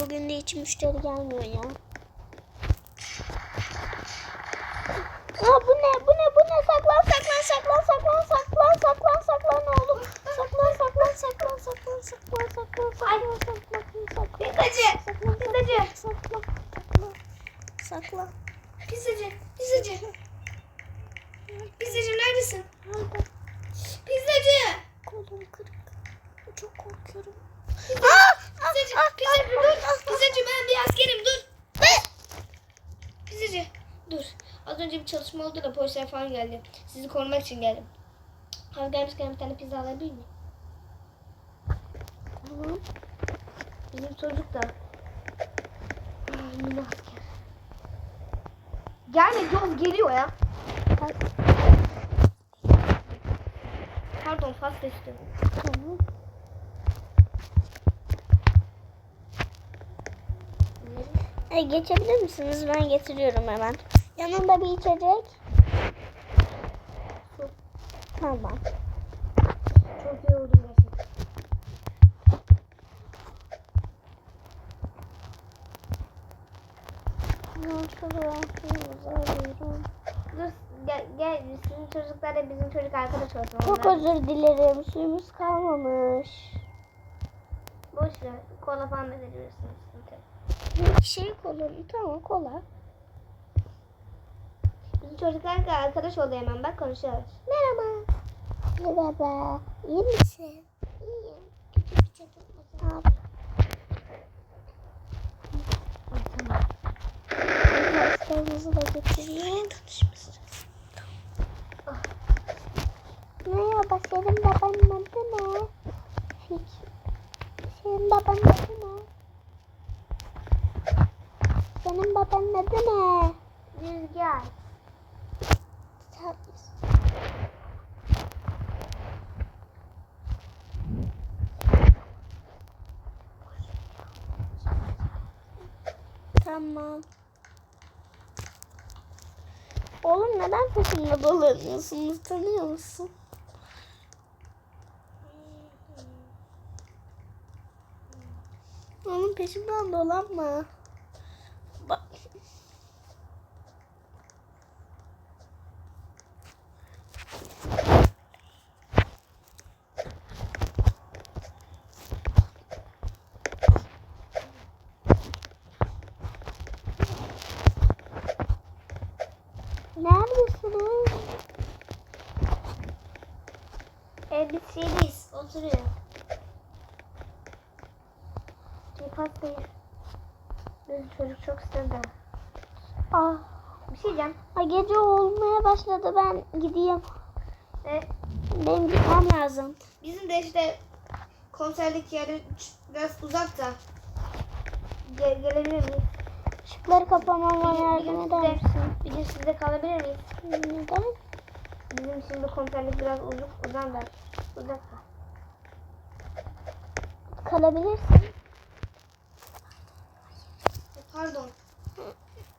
Bugün de hiç müşteri gelmiyor ya. Aa, bu ne? Bu ne? Bu ne? Saklan, saklan, saklan, saklan, saklan, saklan, saklan oğlum. Saklan, saklan, saklan, saklan, saklan, saklan, saklan, saklan, saklan. Pizzacı, Saklan, pizzacı. saklan, saklan, saklan. Pizzacı, pizzacı. Pizzacı neredesin? Nerede? Pizzacı. Kolum kırık. Çok korkuyorum. Pizzacı, pizzacı dur. Pizzacı ben bir askerim dur. Pizzacı dur. Az önce bir çalışma oldu da polisler falan geldi. Sizi korumak için geldim. Abi gelmişken bir tane pizza alabilir miyim? Tamam. Bizim çocuk da. Ay, Yine asker. Gelme yol geliyor ya. Pardon pasta istiyorum. Tamam. E, geçebilir misiniz? Ben getiriyorum hemen. Yanında bir içecek. Tamam. Çok yoruldum gerçekten. Dur gel, gel sizin çocuklar da bizim çocuk arkadaş olsun. Çok Onlar- özür dilerim. Suyumuz kalmamış. Boş ver. Kola falan da veriyorsunuz. Şey kola. Tamam kola. Bizim çocuklar da arkadaş oldu hemen bak konuşuyoruz. Merhaba. Merhaba. İyi misin? İyiyim. Küçük bir. Ay, tamam. Arkadaşlarımızı da getireyim. Merhaba, senin babanın adı ne? Hiç. Senin babanın adı ne? Senin babanın adı ne? Rüzgar. Tamam. Oğlum neden peşimde dolanıyorsunuz? Tanıyor musun? Oğlum peşimden dolanma baba. Neredesiniz? Elbiseyiz, oturuyor. Cepat değil. Çocuk çok istedi. Ah, Bir şey diyeceğim. ah, gece olmaya başladı. Ben gideyim. E, Benim gitmem lazım. bizim de işte konserlik yeri biraz uzak da. Ge- gelebilir miyiz? Işıkları kapamama Bir gün yardım eder sizde- misin? Bir gün sizde kalabilir miyiz? Neden? Bizim şimdi konserlik biraz uzak, uzak da. Uzak da. Kalabilirsin. Pardon.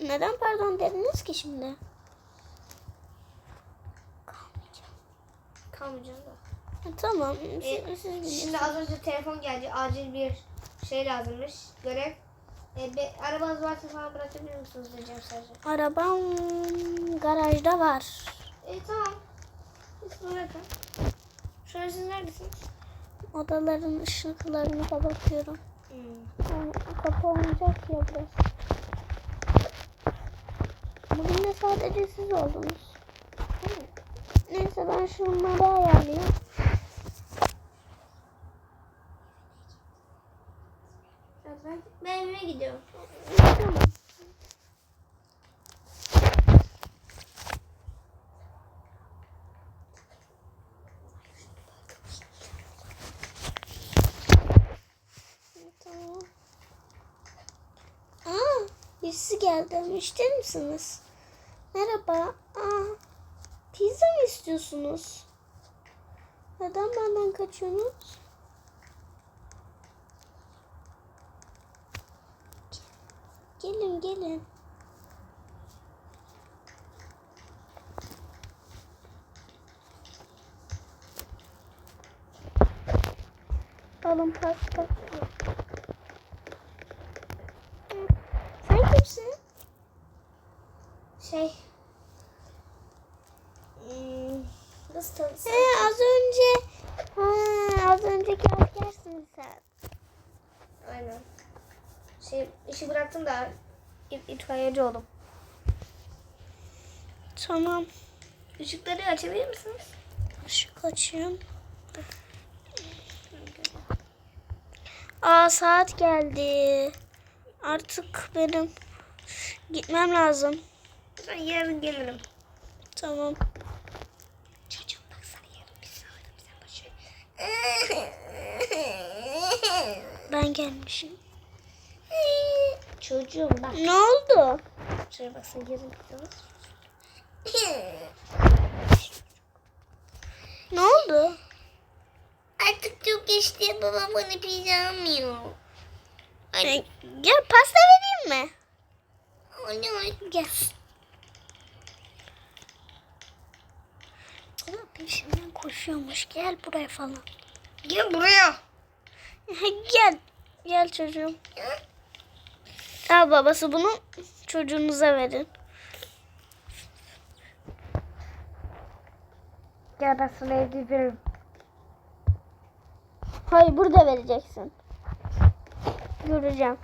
Neden pardon dediniz ki şimdi? Kalmayacağım da. Ha, Tamam. E, Siz, siz şimdi az önce telefon geldi. Acil bir şey lazımmış. Görev. E, be, arabanız varsa falan bırakabilir misiniz diyeceğim sadece. Arabam garajda var. E tamam. Siz bırakın. Şu an siz neredesiniz? Odaların ışıklarını kapatıyorum. Yani kapı olmayacak ya biraz. Bugün de sadece siz oldunuz. Neyse ben şunları ayarlayayım. Ben, evime gidiyorum. Tamam. Aa, birisi geldi. Müşteri misiniz? Merhaba. Aa, pizza mı istiyorsunuz? Neden benden kaçıyorsunuz? Gelin gelin. Alın pasta. Şey. Hmm, nasıl tanıtsam? Ee, az önce ha, az önceki askersin sen. Aynen. Şey işi bıraktım da it- itfaiyeci oldum. Tamam. Işıkları açabilir misiniz? Işık açayım. Aa saat geldi. Artık benim gitmem lazım. Ben yarın gelirim. Tamam. Çocuğum baksana yarın bir saat bize başı. Ben gelmişim. Çocuğum bak. Ne oldu? Şuraya baksana gidiyoruz. Ne oldu? Artık çok geçti babam bana pizza almıyor. Ee, Gel pasta vereyim mi? Olur. Gel. Peşimden koşuyormuş. Gel buraya falan. Gel buraya. Gel. Gel çocuğum. Al babası bunu çocuğunuza verin. Gel ben sana evde veririm. Hayır burada vereceksin. Göreceğim.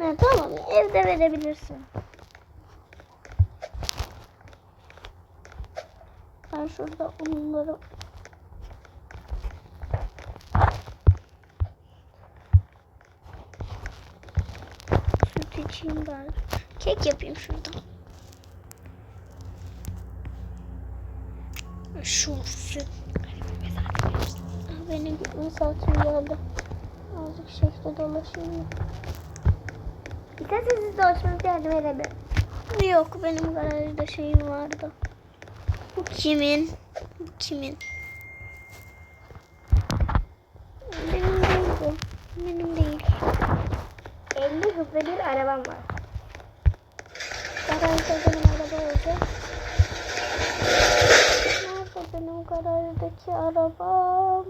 Ha, tamam evde verebilirsin. Ben şurada onları içeyim bari. Kek yapayım şurada. Şu süt. Ah, Benim saatim geldi. Azıcık şehre dolaşayım. İsterseniz siz dolaşmanıza yardım edebilirim. Yok benim garajda şeyim vardı. Bu kimin? Bu kimin? Benim değil bu. Benim değil. 50 hızlı bir arabam var. Garajda benim araba olacak. Nerede benim garajdaki arabam?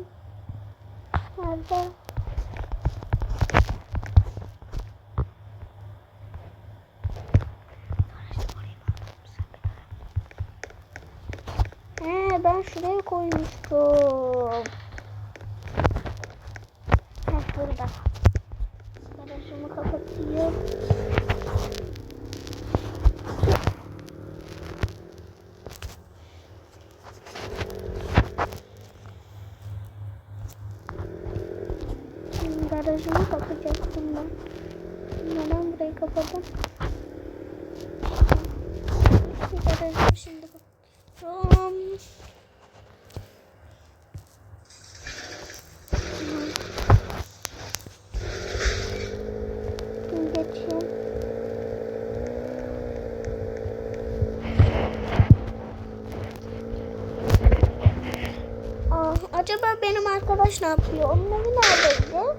Nerede? Ben şuraya koymuştum. Heh burada. Garajımı kapatayım. Şimdi garajımı kapacaktım ben. Şu garajımı şimdi. Aa, acaba benim arkadaş ne yapıyor? Onun evi neredeydi?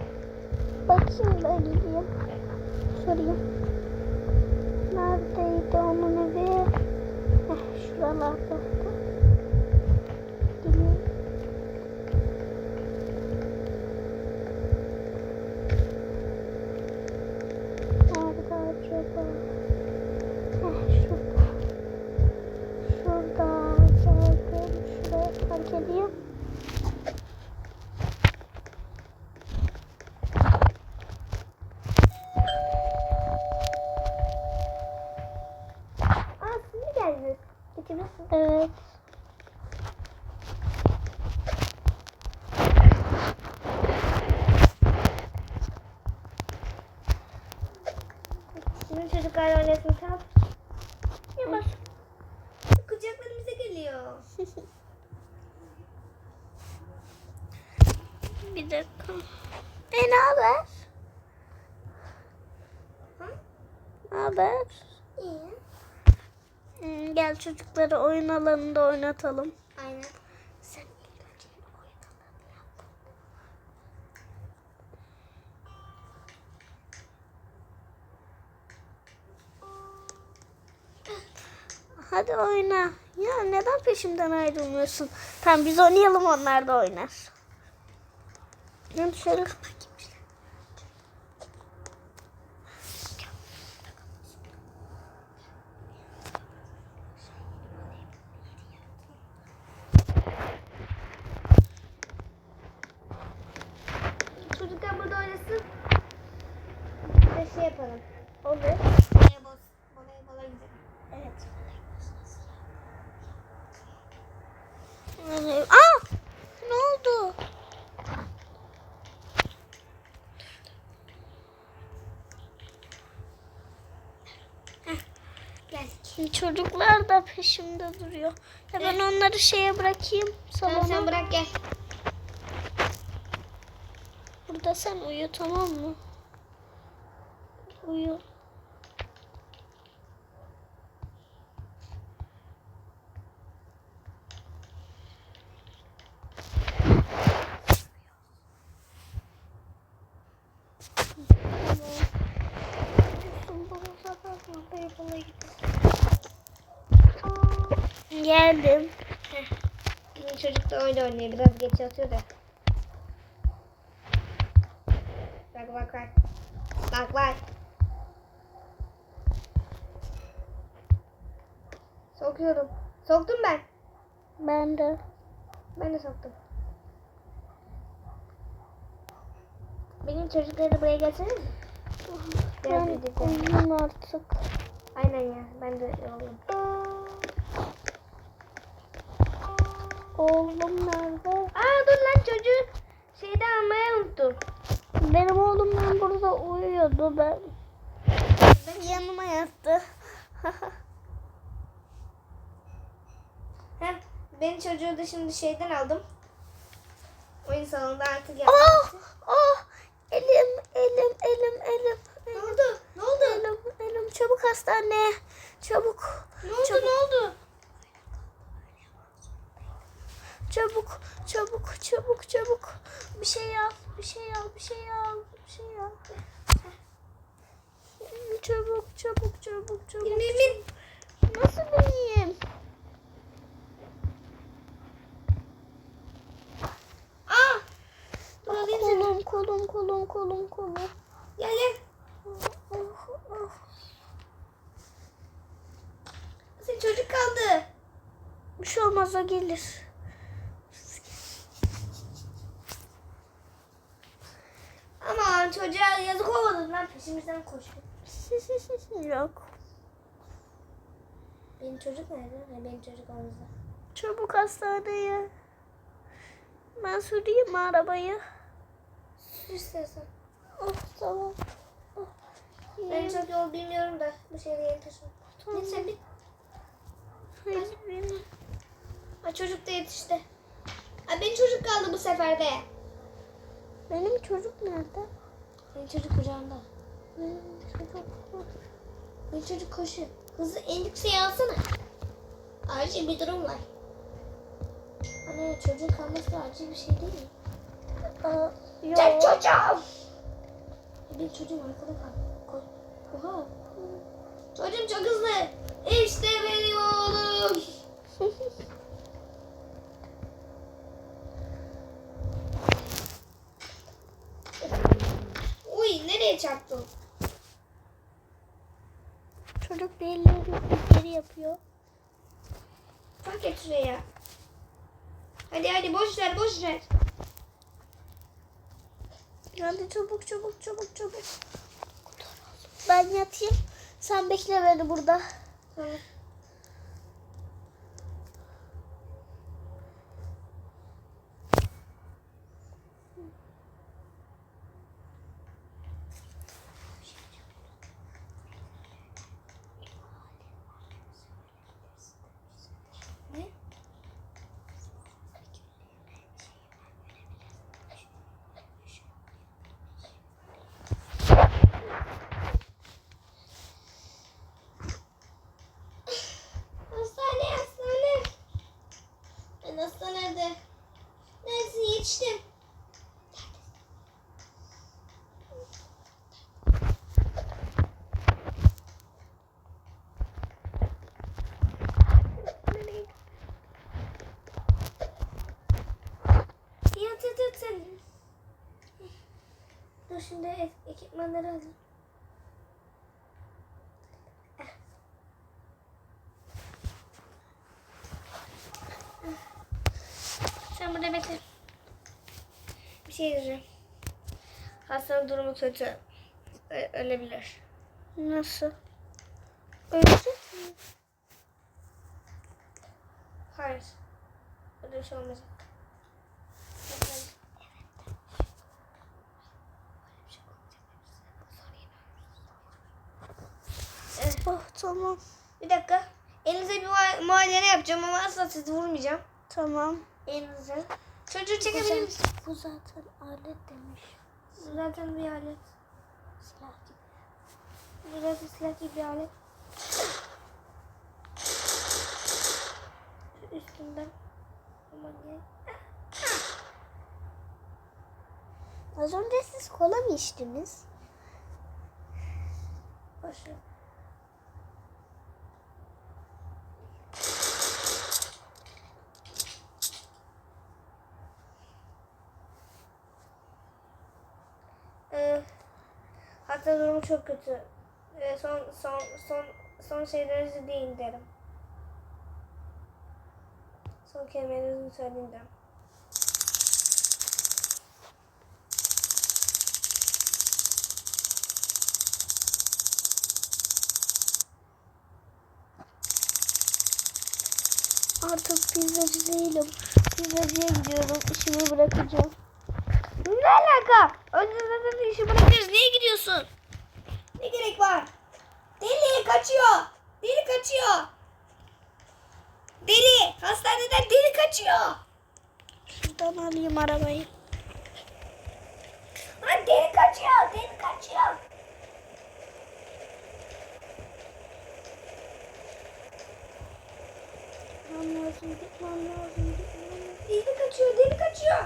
Bakayım da gideyim. Sorayım. Neredeydi onun evi? Heh, şuralarda. Gideyim. Nerede acaba? Heh, şurada. Şurada. Geldim. Şuraya park edeyim. Aa siz mi geldiniz? Geçebilirsiniz. Evet. Şimdi çocuklar oynasın tamam. Ya bak. Kucaklarımıza geliyor. Bir dakika. E ne haber? Ne haber? İyi. Hmm, gel çocukları oyun alanında oynatalım. Aynen. Sen ilk önce oyun alanı yap. Hadi oyna. Ya neden peşimden ayrılmıyorsun? Tamam biz oynayalım onlar da oynar. Hem şöyle Bir de şey yapalım. Olur. Voleybol, voleybola gidelim. Evet. Aa! Ne oldu? Gel. Çocuklar da peşimde duruyor. Ya ben onları şeye bırakayım salona. sen bırak gel. Burada sen uyu tamam mı? Uyu. Geldim. Bizim çocuk da oyun oynuyor. Biraz geç yatıyor da. Bak bak bak. Bak bak. Sokuyorum. Soktum ben. Ben de. Ben de soktum. Benim çocukları buraya getirir mi? Biraz Ben uyuyayım artık. Aynen ya. Ben de oğlum. Oğlum nerede? Aa dur lan çocuğu şeyden almayı unuttum. Benim oğlum ben burada uyuyordu ben. Yanıma yattı. Hem benim çocuğu da şimdi şeyden aldım. Oyun salonunda artık oh, yaptım. oh, elim, elim, elim, elim. Ne oldu? Ne oldu? Elim, elim, çabuk hastaneye. Çabuk. Ne oldu? Çabuk. Ne oldu? Çabuk, çabuk, çabuk, çabuk. Bir şey al, bir şey al, bir şey al, bir şey al. Çabuk, çabuk, çabuk, çabuk. Bin bin bin. Nasıl bineyim? Aa! Dur alayım seni. Kolum, kolum, kolum, kolum, kolum. Gel gel. Oh, oh. Senin çocuk kaldı. Bir şey olmaz o gelir. Aman çocuğa yazık olmadı lan peşimizden koşuyor. Yok. Benim çocuk nerede? Ha, benim çocuk omuzda. Çabuk hastaneye. Ben süreyim mi arabayı? Sür istersen. Oh tamam. Oh. Ben çok yol bilmiyorum da bu şeyde yeni taşıdım. Tamam. Neyse bir. Hayır, benim. Ha, çocuk da yetişti. Ha, benim çocuk kaldı bu seferde. Benim çocuk nerede? Benim çocuk kucağımda. Benim çocuk. Benim çocuk koşuyor. Hızlı en yükseğe alsana. Acil bir durum var. Ana çocuğun kalması acil bir şey değil mi? Aa, yok. Çek çocuğum! Benim çocuğum arkada kaldı. Oha. Çocuğum çok hızlı. İşte benim oğlum. Çarptın? çocuk belli geri yapıyor. Fark et şuraya. Hadi hadi boş ver boş ver. Hadi çabuk çabuk çabuk çabuk. Ben yatayım. Sen bekle beni burada. Tamam. Ne? Hastane, hastane. Ben hastanede. Neredesin? Yetiştim. Yat yat yat sen. Dur şimdi ek- ekipmanları alayım. Sen burada bekle. Bir şey diyeceğim. Hastanın durumu kötü. Ölebilir. Nasıl? Ölecek mi? Hayır. Öyle bir şey olmayacak. Evet. Oh tamam. Bir dakika. Elinize bir muay- muayene yapacağım ama asla sizi vurmayacağım. Tamam. Elinize. Çocuğu çekebilir misin? Bu zaten alet demiş. Zaten bir alet. Silah gibi. Bu zaten silah gibi bir alet. Üstünden. Aman ya. Az önce siz kola mı içtiniz? Başla. Ee, hatta durumu çok kötü. Ee, son son son son şeylerinizi deyin derim. Son kelimelerinizi söyleyin derim. Artık pizzacı değilim. Pizzacıya gidiyorum. İşimi bırakacağım. Ne alaka? Önce zaten işi bırakırız. Niye gidiyorsun? Ne gerek var? Deli kaçıyor. Deli kaçıyor. Deli. Hastaneden deli kaçıyor. Şuradan alayım arabayı. Ha, deli kaçıyor. Deli kaçıyor. Gitmem lazım, gitmem lazım, gitmem lazım. Deli kaçıyor. Deli kaçıyor.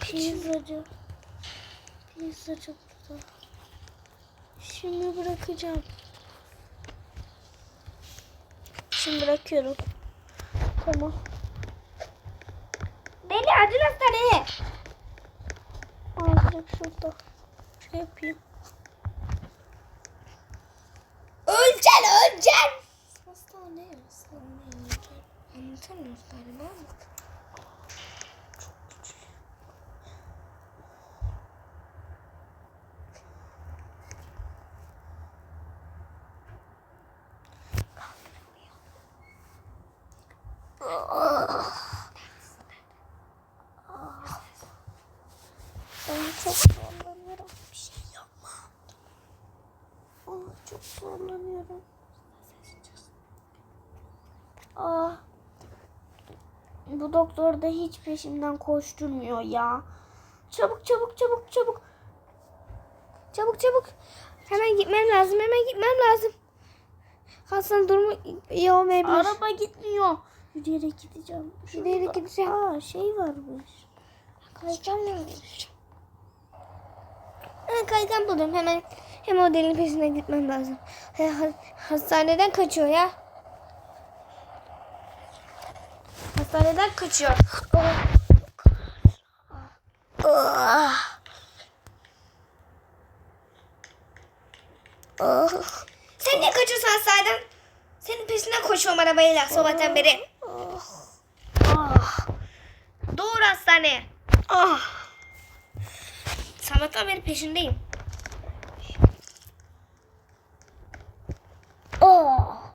Pizzacı. Pizzacı İşimi bırakacağım. Şimdi bırakıyorum. Tamam. Deli acil hastaneye. Direkt şurada. Şey yapayım. Öleceksin. Öleceksin. Hastane, hastane. Anlatamıyoruz galiba ama. Ben çok zorlanıyorum. Bir şey yapma. Aa, çok zorlanıyorum. Aa. Bu doktor da hiç peşimden koşturmuyor ya. Çabuk çabuk çabuk çabuk. Çabuk çabuk. Hemen gitmem lazım. Hemen gitmem lazım. Hastanın durumu iyi olmayabilir. Araba gitmiyor. Yürüyerek gideceğim. Yürüyerek Şurada- gideceğim. Aa şey varmış. Kaygan varmış. Kaygan buldum. Hemen hem o delinin peşinden gitmem lazım. Hastaneden kaçıyor ya. Hastaneden kaçıyor. Ah. Ah. Sen niye kaçıyorsun hastaneden? Senin peşinden koşuyorum arabayla sabahtan beri. Ah. Doğru hastaneye. Ah. Sabahtan beri peşindeyim.